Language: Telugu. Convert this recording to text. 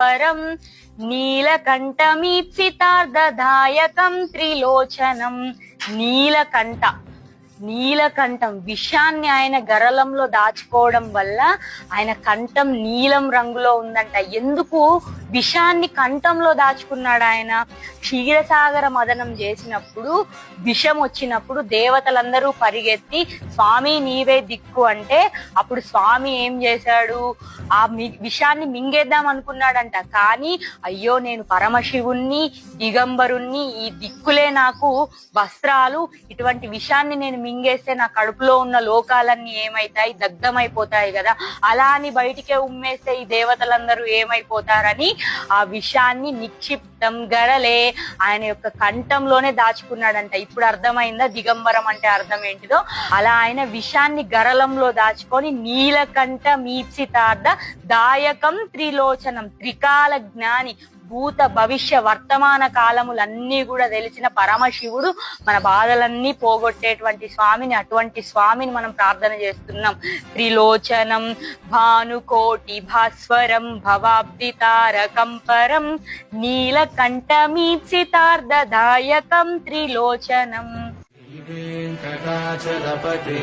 परम् नीलकण्ठमीप्सितार्धदायकम् त्रिलोचनम् नीलकण्ठ। నీలకంఠం. విషాన్ని ఆయన గరలంలో దాచుకోవడం వల్ల ఆయన కంఠం నీలం రంగులో ఉందంట. ఎందుకు? విషాన్ని కంఠంలో దాచుకున్నాడు ఆయన. క్షీరసాగర మదనం చేసినప్పుడు విషం వచ్చినప్పుడు దేవతలందరూ పరిగెత్తి స్వామి నీవే దిక్కు అంటే అప్పుడు స్వామి ఏం చేశాడు? ఆ విషాన్ని మింగేద్దాం అనుకున్నాడంట. కానీ అయ్యో నేను పరమశివుణ్ణి దిగంబరుణ్ణి ఈ దిక్కులే నాకు వస్త్రాలు ఇటువంటి విషాన్ని నేను మింగేస్తే నా కడుపులో ఉన్న లోకాలన్నీ ఏమైతాయి? దగ్ధమైపోతాయి కదా. అలా అని బయటికే ఉమ్మేస్తే ఈ దేవతలందరూ ఏమైపోతారని ఆ విషాన్ని కంఠం గరలే ఆయన యొక్క కంఠంలోనే దాచుకున్నాడంట. ఇప్పుడు అర్థమైందా? దిగంబరం అంటే అర్థం ఏంటిదో? అలా ఆయన విషాన్ని గరలంలో దాచుకొని నీలకంఠ మీప్సితార్థ దాయకం త్రిలోచనం త్రికాల జ్ఞాని భూత భవిష్య వర్తమాన కాలములన్నీ కూడా తెలిసిన పరమశివుడు మన బాధలన్నీ పోగొట్టేటువంటి స్వామిని అటువంటి స్వామిని మనం ప్రార్థన చేస్తున్నాం. త్రిలోచనం భానుకోటి భాస్వరం భవాబ్ది తారకం పరం నీలకంఠమీప్సితార్థదాయకం త్రిలోచనం. వెంకటాచలపతే.